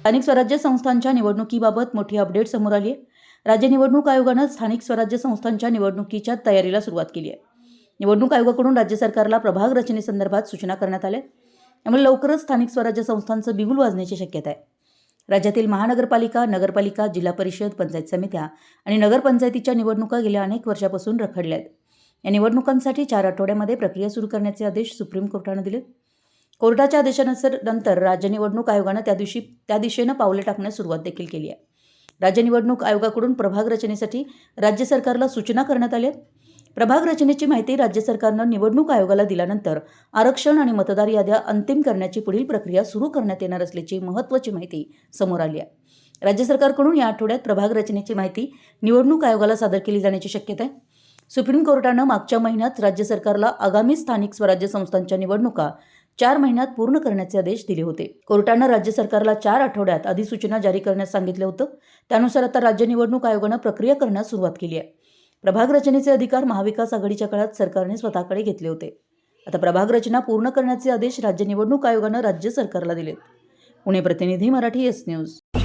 स्थानिक स्वराज्य संस्थांच्या निवडणुकीबाबत मोठी अपडेट समोर आली आहे. राज्य निवडणूक आयोगानं स्थानिक स्वराज्य संस्थांच्या निवडणुकीच्या तयारीला सुरुवात केली आहे. निवडणूक आयोगाकडून राज्य सरकारला प्रभाग रचनेसंदर्भात सूचना करण्यात आल्या त्यामुळे लवकरच स्थानिक स्वराज्य संस्थांचं बिगुल वाजण्याची शक्यता आहे. राज्यातील महानगरपालिका नगरपालिका जिल्हा परिषद पंचायत समित्या आणि नगरपंचायतीच्या निवडणुका गेल्या अनेक वर्षापासून रखडल्या आहेत. या निवडणुकांसाठी चार आठवड्यामध्ये प्रक्रिया सुरू करण्याचे आदेश सुप्रीम कोर्टानं दिले कोर्टाच्या आदेशानुसार नंतर राज्य निवडणूक आयोगानं त्या दिवशी त्या दिशेनं पावले टाकण्यास सुरुवात देखील केली आहे. राज्य निवडणूक आयोगाकडून प्रभाग रचनेसाठी राज्य सरकारला सूचना करण्यात आल्या प्रभाग रचनेची माहिती राज्य सरकारनं निवडणूक आयोगाला दिल्यानंतर आरक्षण आणि मतदार याद्या अंतिम करण्याची पुढील प्रक्रिया सुरू करण्यात येणार असल्याची महत्त्वाची माहिती समोर आली आहे. राज्य सरकारकडून या आठवड्यात प्रभाग रचनेची माहिती निवडणूक आयोगाला सादर केली जाण्याची शक्यता आहे. सुप्रीम कोर्टानं मागच्या महिन्यात राज्य सरकारला आगामी स्थानिक स्वराज्य संस्थांच्या निवडणुका चार महिन्यात पूर्ण करण्याचे आदेश दिले होते. कोर्टानं राज्य सरकारला चार आठवड्यात अधिसूचना जारी करण्यास सांगितलं होतं. त्यानुसार आता राज्य निवडणूक आयोगानं प्रक्रिया करण्यास सुरुवात केली आहे. प्रभाग रचनेचे अधिकार महाविकास आघाडीच्या काळात सरकारने स्वतःकडे घेतले होते. आता प्रभाग रचना पूर्ण करण्याचे आदेश राज्य निवडणूक आयोगानं राज्य सरकारला दिलेत. पुणे प्रतिनिधी मराठी एस न्यूज.